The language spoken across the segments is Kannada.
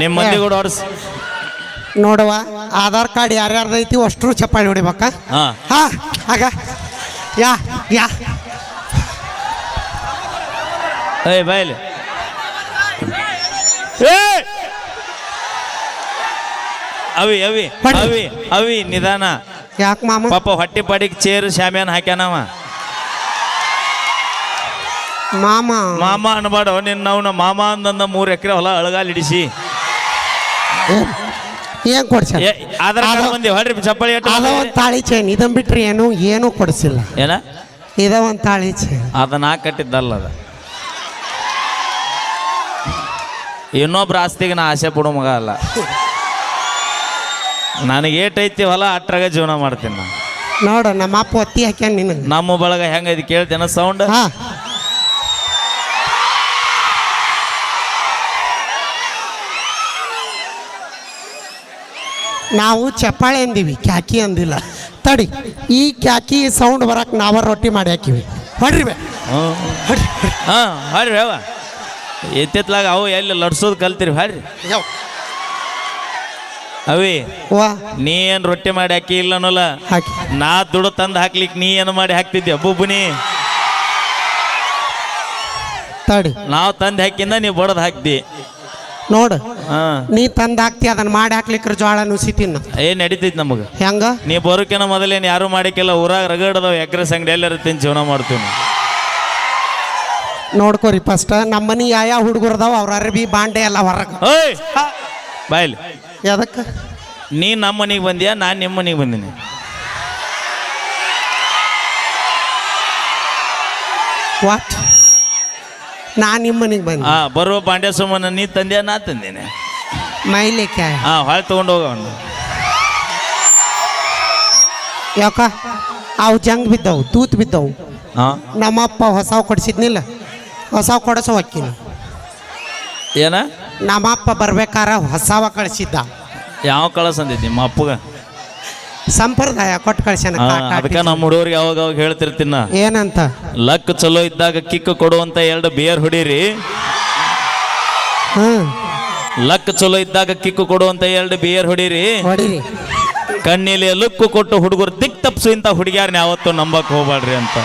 ನಿಮ್ಮ ಮಂದಿ ಕೂಡ ಹೊಡ್ಸ್. ನೋಡವ ಆಧಾರ್ ಕಾರ್ಡ್ ಯಾರ್ಯಾರ್ದು ಐತಿ ಅಷ್ಟ್ರು ಚಪ್ಪಾಳಿ ಹೊಡಿಬೇಕಾ. ಹಾ. ಹಾ ಆಗ. ಯಾ ಯಾ. ಏಯ್ ಬಾಯ್ಲಿ ಏಯ್! ಅವಿ ಅವಿ. ಅವಿ ಅವಿ ನಿಧಾನ. ಯಾಕೆ ಮಾಮ? ಪಾಪ ಹೊಟ್ಟೆ ಪಾಡಿಗೆ ಚೇರ್ ಶಾಮ್ಯಾನ ಹಾಕ್ಯಾನವ. ಮಾಮ. ಮಾಮ ಅನ್ಬೇಡ ನಿನ್ನ ಅವನ ಮಾಮ ಅಂದಂದ ಮೂರು ಎಕರೆ ಹೊಲ ಅಳಗಾಲ್ ಇಡಿಸಿ ಏನ್ ಕೊಡ್ಸ? ಕಾರ್ಡ್ ಬಂದಿ ಹೊಡ್ರಿ ಚಪ್ಪಳಿ ಎಟ್ಟು ಅದ? ಒಂದ್ ತಾಳಿ ಚೈನ್ ಇದನ್ ಬಿಟ್ರಿ ಏನು ಏನೂ ಕೊಡಿಸಿಲ್ಲ. ಏನ? ಇದ ಒಂದು ತಾಳಿ ಚೈನ್. ನಾ ಕಟ್ಟಿದ್ದಲ್ಲ ಅದ. ಇನ್ನೊಬ್ರ ಆಸ್ತಿಗೆ ನಾ ಆಸೆ ಪಡೋ ಮಗ ಅಲ್ಲ. ನನಗೆ ಏಟೈತಿ ಹೊಲ ಅಟ್ರಾಗ ಜೀವನ ಮಾಡ್ತೀನಿ ನಾನು. ನೋಡು ನಮ್ಮ ಅಪ್ಪ ಒತ್ತಿ ಹಾಕ್ಯಾನ ನಿನ್ನ ನಮ್ಮ ಬಳಗ ಹೆಂಗೈತಿ ಕೇಳ್ತೇನೆ ಸೌಂಡ್? ನಾವು ಚಪ್ಪಾಳೆ ಅಂದೀವಿ ಕ್ಯಾಕಿ ಅಂದಿಲ್ಲ. ತಡಿ ಈ ಕ್ಯಾಕಿ ಸೌಂಡ್ ಬರಕ್ ನಾವ ರೊಟ್ಟಿ ಮಾಡಿ ಹಾಕಿವಿ. ಹೊಡ್ರಿ ಬೇ. ಹಾ ಹಾಡ್ರಿ ಯಾವ ಎತ್ತಿತ್ಲಾಗ ಅವು ಎಲ್ಲಿ ಲಡ್ಸೋದು ಕಲ್ತಿರಿ ಹಾಡ್ರಿ. ಅವಿ ವಾ. ನೀ ಏನು ರೊಟ್ಟಿ ಮಾಡಿ ಹಾಕಿ ಇಲ್ಲ ಅನ್ನೋಲ್ಲ ಹಾಕಿ. ನಾ ದುಡ್ಡು ತಂದು ಹಾಕ್ಲಿಕ್ಕೆ ನೀ ಏನು ಮಾಡಿ ಹಾಕ್ತಿದ್ದೆ ಬುಬ್ಬುನಿ ತಡಿ. ನಾವು ತಂದು ಹಾಕಿಂದ ನೀವು ಬಡದ್ ಹಾಕ್ದಿ. ನೋಡು. ನೀ ತಂದ ಹಾಕ್ತಿ ಅದನ್ನ ಮಾಡಿ ಹಾಕ್ಲಿಕ್ಕ ಜೋಳ ನುಸಿತೀನಿ ಏನ್ ನಡೀತೈತಿ ನಮಗೆ? ಹೆಂಗ? ನೀ ಬರೋಕಿನ ಮೊದಲೇನು ಯಾರು ಮಾಡಿಕ್ಕಿಲ್ಲ ಊರಾಗ ರಗಡದವ ಎಗ್ರೆಸ್ ಅಂಗಡಿ ಎಲ್ಲರ ತಿನ್ ಜೀವನ ಮಾಡ್ತೀವಿ. ನೋಡ್ಕೋರಿ ಫಸ್ಟ್ ನಮ್ಮ ಮನೆ ಯಾವ ಹುಡುಗರದಾವ ಅವ್ರ ಅರ್ಬಿ ಬಾಂಡೆ ಎಲ್ಲ ಹೊರಗೆ. ಓಯ್! ಬಾಯ್ಲಿ. ಎದಕ್ಕೆ ನೀ ನಮ್ಮ ಮನೆಗೆ ಬಂದ್ಯಾ ನಾನು ನಿಮ್ಮ ಮನೆಗೆ ಬಂದೀನಿ. ವಾಟ್ ನಾ ನಿಮ್ಮ ಮನೆಗೆ ಬಂದೆ. ಹಾ ಬರುವ ಪಾಂಡ್ಯ ಸೋಮನ ನೀ ತಂದೆ ನಾ ತಂದೇನೆ. ಮೈಲೆ ಕ್ಯಾಯ್ ಹಾ ಹೊಳೆ ತಗೊಂಡು ಹೋಗವನು ಯಾಕ? ಅವು ಜಂಗ್ ಬಿದ್ದವು ತೂತ್ ಬಿದ್ದವು. ಹಾ ನಮ್ಮಪ್ಪ ಹೊಸವು ಕೊಡಿಸಿದ್ನಿಲ್ಲ. ಹೊಸವು ಕೊಡಸೋ ಹಾಕಿನ ಏನ? ನಮ್ಮಪ್ಪ ಬರ್ಬೇಕಾರ ಹೊಸವ ಕಳಿಸಿದ್ದ. ಯಾವ ಕಳಸ ಅಂದಿದ್ದು ನಿಮ್ಮ ಅಪ್ಪಗ? ಸಂಪ್ರದಾಯ ಕೊಟ್ಟು ಕಳ್ಸ್ಯಾನ ಹಾ, ಅದಕ್ಕೆ ನಮ್ಮ ಹುಡುಗರಿಗೆ ಅವಾಗ ಅವಾಗ ಹೇಳ್ತಿರ್ತೀನ? ಏನಂತ? ಲಕ್ ಚಲೋ ಇದ್ದಾಗ ಕಿಕ್ ಕೊಡುವಂತ ಎರಡು ಬಿಯರ್ ಹೊಡೀರಿ. ಹ್ಮ್ ಲಕ್ ಚಲೋ ಇದ್ದಾಗ ಕಿಕ್ ಕೊಡುವಂತ ಎರಡು ಬಿಯರ್ ಹೊಡೀರಿ. ಹೊಡಿರಿ. ಕಣ್ಣೀಲಿ ಲುಕ್ಕು ಕೊಟ್ಟು ಹುಡುಗರು ದಿಕ್ ತಪ್ಸು ಇಂಥ ಹುಡುಗಿಯಾರನ್ನ ಯಾವತ್ತೂ ನಂಬಕ್ ಹೋಗ್ಬೇಡ್ರಿ ಅಂತ.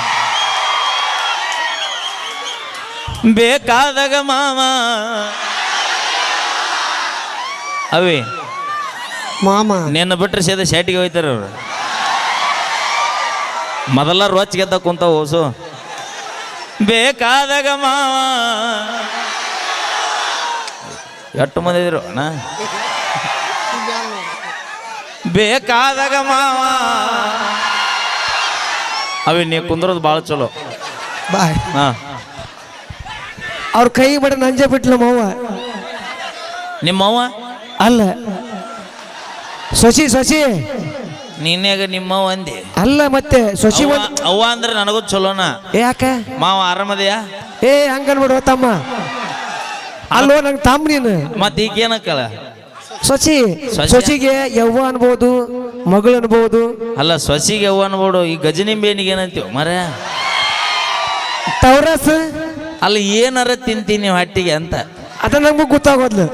ಬೇಕಾದಾಗ ಮಾವ. ಅವಿ ಮಾಮ. ನಿನ್ನ ಬಿಟ್ರೆ ಸೇದ ಶೆಟ್ಟಿಗೆ ಹೋಯ್ತಾರ ಅವರು. ಮೊದಲ ರೊಚ್ಚ ಗೆದ್ದ ಕುಂತ ಓಸು ಬೇಕಾದಾಗ ಮಾವ. ಎಷ್ಟು ಮಂದಿ ಇದ್ರು ಅಣ್ಣ? ಬೇಕಾದಾಗ ಮಾವ. ಅವಿ ನೀ ಕುಂದ್ರೋದು ಭಾಳ ಚಲೋ. ಬಾಯ್. ಹಾ. ಅವ್ರ ಕೈ ಬಡ ನಂಜೆ ಬಿಟ್ಲ ಮಾವ. ನಿಮ್ಮವ್ವ ಅಲ್ಲ. ಸೊಸಿ ಶಶಿ ನಿನ್ನೆಗ ನಿಮ್ಮ ಒಂದಿ. ಅಲ್ಲ ಮತ್ತೆ ಶಶಿ ಅವ್ವ ಒಂದ್ ಅವ್ವ ಅಂದ್ರೆ ನನಗೂ ಚಲೋನ? ಯಾಕ? ಮಾವ ಆರಾಮದೆಯಾ? ಏ ಹಂಗನ್ಬಿಡುವ ತಮ್ಮ. ಅಲ್ಲೋ ನಂಗೆ ತಮ್ಮ ನೀನು. ಮತ್ತೆ ಈಗ ಏನಕ್ಕಲ್ಲ ಸೊಸಿ ಸೊಸಿ? ಸೊಸಿಗೆ ಯವ್ವ ಅನ್ಬೋದು ಮಗಳು ಅನ್ಬೋದು. ಅಲ್ಲ ಸೊಸಿಗೆ ಯವ್ವ ಅನ್ಬೋಡು ಈ ಗಜನಿಂಬೇನಿಗೆ ಏನಂತೀವ ಮರ ತವರಸ್ ಅಲ್ಲ ಏನಾರ ತಿಂತೀನಿ ಹೊಟ್ಟಿಗೆ ಅಂತ. ಅದ ನಮಗೂ ಗೊತ್ತಾಗೋದ್ಲು.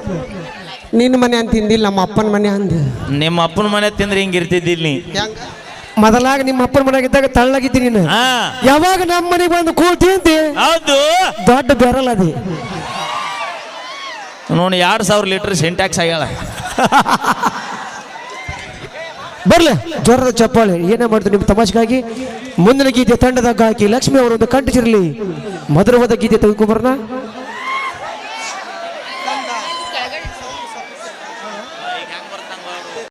ನಿನ್ನ ಮನೆ ಅಂತ ತಿಂದಿಲ್ಲ ನಮ್ಮ ಅಪ್ಪನ ಮನೆ ಅಂದ. ನಿಮ್ಮ ಅಪ್ಪನ ಮನೆ ತಿಂದ್ರೆ ಹಿಂಗ ಇರ್ತಿದ್ದಿಲ್ಲ ನೀ. ಮೊದಲಾಗ ನಿಮ್ಮ ಅಪ್ಪನ ಮನೆಯಾಗ ಇದ್ದಾಗ ತಳ್ಳಗಿದ್ದಿ ನೀನು. ಹಾ. ಯಾವಾಗ ನಮ್ಮ ಮನೆಗೆ ಬಂದು ಕೂತಿ ಅಂತಿ ಹೌದು. ದೊಡ್ಡ ಬೆರಲ್ ಅದಿ. ನೋಡಿ ಎರಡು ಸಾವಿರ ಲೀಟರ್ ಸಿಂಟ್ಯಾಕ್ಸ್ ಆಗ್ಯಾಳ. ಬರ್ಲಿ ಜ್ವರದ ಚಪ್ಪಾಳೆ. ಏನೇ ಮಾಡ್ತೀವಿ ನಿಮ್ಮ ತಮಾಷೆಗಾಗಿ? ಮುಂದಿನ ಗೀತೆ ತಂಡದಾಗ ಹಾಕಿ ಲಕ್ಷ್ಮಿ ಅವರೊಂದು ಕಂಠಿಸಿರಲಿ ಮಧುರವಾದ ಗೀತೆ ತೆಗೆದುಕೊಂಬರ್ನ